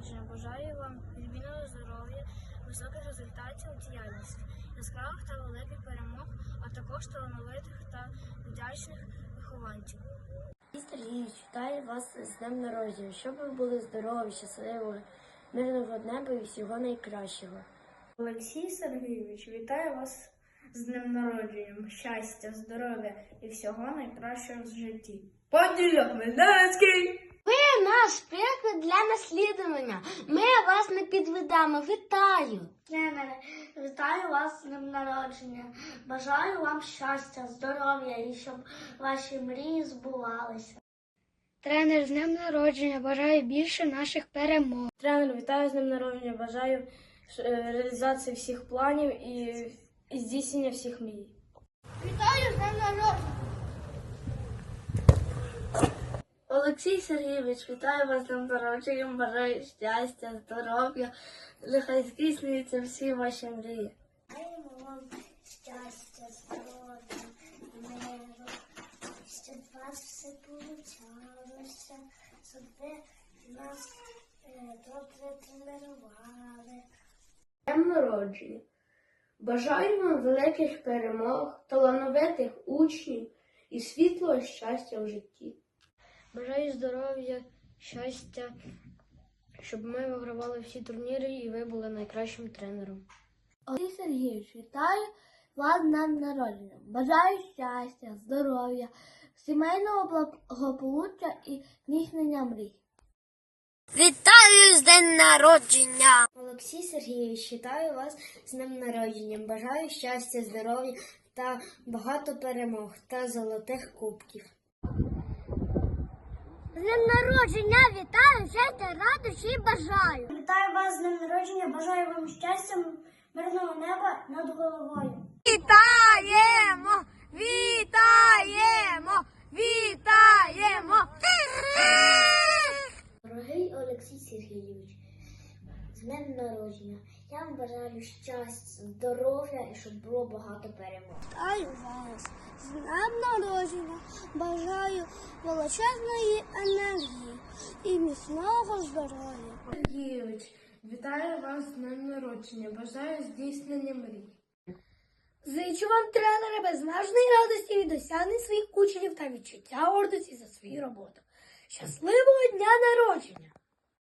народження. Бажаю вам відмінного здоров'я, високих результатів у діяльності, яскравих та великих перемог, а також талановитих та вдячних вихованців. Сергійович, вітаю вас з днем народження. Щоб ви були здорові, щасливі, мирного неба і всього найкращого. Олексій Сергійович, вітаю вас з днем народження, щастя, здоров'я і всього найкращого в житті. Поділя Хмельницький! Ви наш приклад для наслідування. Ми вас не підведемо. Вітаю! Тренери, вітаю вас з днем народження. Бажаю вам щастя, здоров'я і щоб ваші мрії збувалися. Тренер, з днем народження. Бажаю більше наших перемог. Тренер, вітаю з днем народження. Бажаю е, реалізації всіх планів і, і здійснення всіх мрій. Вітаю з днем народження. Олексій Сергійович, вітаю вас з днем народження. Бажаю щастя, здоров'я. Нехай здійснюються всі ваші мрії. Бажаємо вам щастя, здоров'я, миру, щоб у вас все получалося, щоб ви нас е, добре тренували. Днем народження. Бажаю вам великих перемог, талановитих учнів і світлого щастя в житті. Бажаю здоров'я, щастя, щоб ми вигравали всі турніри і ви були найкращим тренером. Олексій Сергійович, вітаю вас з днем народження. Бажаю щастя, здоров'я, сімейного благополуччя і здійснення мрій. Вітаю з день народження! Олексій Сергійович, вітаю вас з днем народження. Бажаю щастя, здоров'я та багато перемог та золотих кубків. Народження вітаю, щастя, радощі і бажаю. Вітаю вас з днем народження, бажаю вам щастя, мирного неба над головою. Вітаємо! Вітаємо! Вітаємо! Дорогий Олексій Сергійович, з днем народження. Я вам бажаю щастя, здоров'я і щоб було багато перемог. Вітаю вас з днем народження. Бажаю величезної енергії і міцного здоров'я. Сергійович, вітаю вас з днем народження. Бажаю здійснення мрій. Зичу вам, тренери, безмежної радості від досягнень своїх учнів та відчуття гордості за свою роботу. Щасливого дня народження!